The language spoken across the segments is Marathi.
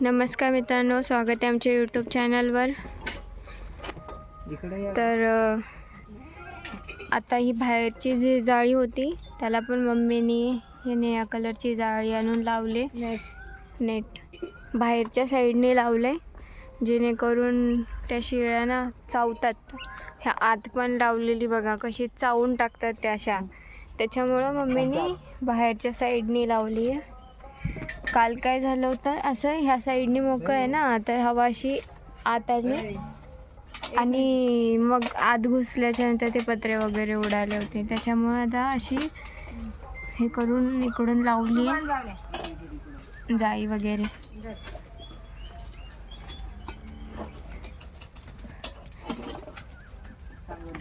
नमस्कार मित्रांनो स्वागत आहे आमच्या यूट्यूब चॅनलवर. तर आता ही बाहेरची जी जाळी होती त्याला पण मम्मीनी हे निळ्या कलरची जाळी आणून लावले. नेट. बाहेरच्या साईडने लावले जेणेकरून त्या शिळ्या ना चावतात. ह्या आत पण लावलेली बघा कशी चावून टाकतात त्या अशा. त्याच्यामुळं मम्मीनी बाहेरच्या साईडने लावली आहे काल काय झालं होतं? असं ह्या साईडने मोकळं आहे ना तर हवा अशी आत आली आणि मग आत घुसल्याच्या नंतर ते पत्रे वगैरे उडाले होते. त्याच्यामुळे आता अशी हे करून इकडून लावली जाई वगैरे.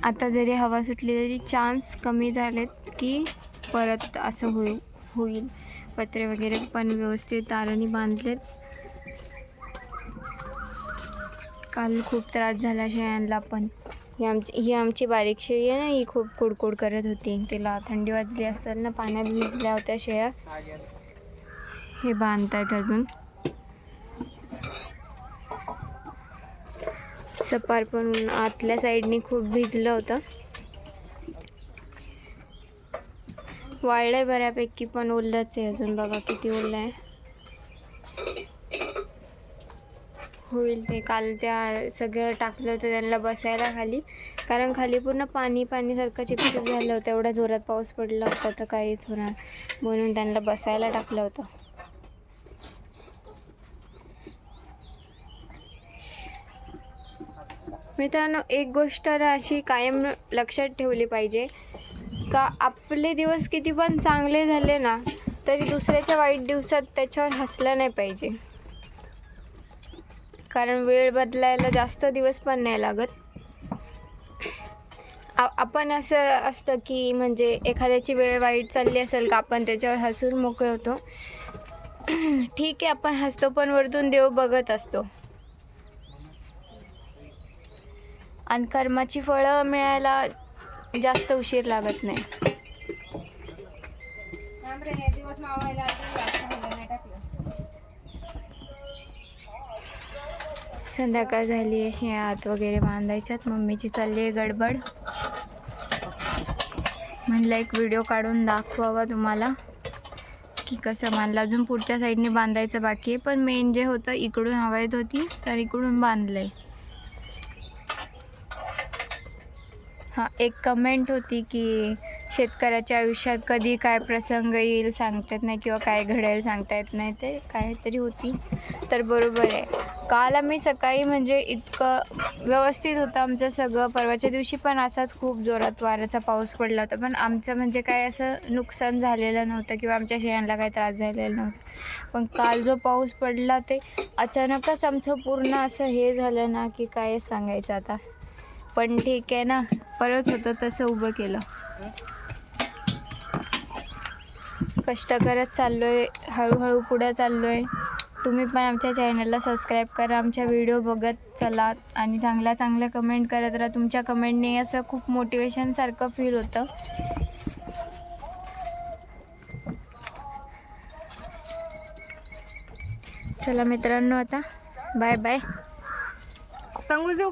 आता जरी हवा सुटली तरी चान्स कमी झालेत की परत असं होईल होईल. पत्रे वगैरे पण व्यवस्थित तारांनी बांधलेत. काल खूप त्रास झाला शेळ्यांना पण. ही आमची ही आमची बारीक शेळी आहे ना ही खूप कुडकुड करत होती. तिला थंडी वाजली असेल ना पाण्यात भिजल्या होत्या शेळ्या. हे बांधतायत अजून. सपार पण आतल्या साईडनी खूप भिजलं होतं. वाळलंय बऱ्यापैकी पण ओलंच आहे अजून. बघा किती ओलं आहे होईल ते. काल त्या सगळं टाकलं होतं त्यांना बसायला खाली. कारण खाली पूर्ण पाणी पाणीसारखं चिपचिप झालं होतं. एवढ्या जोरात पाऊस पडला होता तर काहीच होणार म्हणून त्यांना बसायला टाकलं होतं. मित्रांनो एक गोष्ट अशी कायम लक्षात ठेवली पाहिजे. का आपले दिवस किती पण चांगले झाले ना तरी दुसऱ्याच्या वाईट दिवसात त्याच्यावर हसलं नाही पाहिजे. कारण वेळ बदलायला जास्त दिवस पण नाही लागत. आ- आपण असं असतं की म्हणजे एखाद्याची वेळ वाईट चालली असेल का आपण त्याच्यावर हसून मोकळे होतो. ठीक आहे आपण हसतो पण वरतून देव बघत असतो. आणि कर्माची फळं मिळायला जास्त उशीर लागत नाही. संध्याकाळ झाली आहे हे आत वगैरे बांधायच्यात मम्मीची चालली आहे गडबड. म्हणलं एक व्हिडिओ काढून दाखवावा तुम्हाला. की कसं बांधलं. अजून पुढच्या साईडने बांधायचं बाकी आहे पण मेन जे होतं इकडून हवा येत होती तर इकडून बांधलं आहे हां एक कमेंट होती की शेतकऱ्याच्या आयुष्यात कधी काय प्रसंग येईल सांगता येत नाही किंवा काय घडेल सांगता येत नाही ते काहीतरी होती. तर बरोबर आहे. काल आम्ही सकाळी म्हणजे इतकं व्यवस्थित होतं आमचं सगळं. परवाच्या दिवशी पण असाच खूप जोरात वाऱ्याचा पाऊस पडला होता. पण आमचं म्हणजे काय असं नुकसान झालेलं नव्हतं किंवा आमच्या शेळ्यांना काही त्रास झालेला नव्हता. पण काल जो पाऊस पडला ते अचानकच आमचं पूर्ण असं हे झालं ना की काय सांगायचं आता. पण ठीक आहे ना. परत होतं तसं उभं केलं. कष्ट करत चाललो आहे हळूहळू पुढं चाललो आहे तुम्ही पण आमच्या चॅनलला सबस्क्राईब करा आमच्या व्हिडिओ बघत चला आणि चांगल्या चांगल्या कमेंट करत राहा. तुमच्या कमेंटने असं खूप मोटिवेशनसारखं फील होतं. चला मित्रांनो आता बाय बाय सांगू देऊ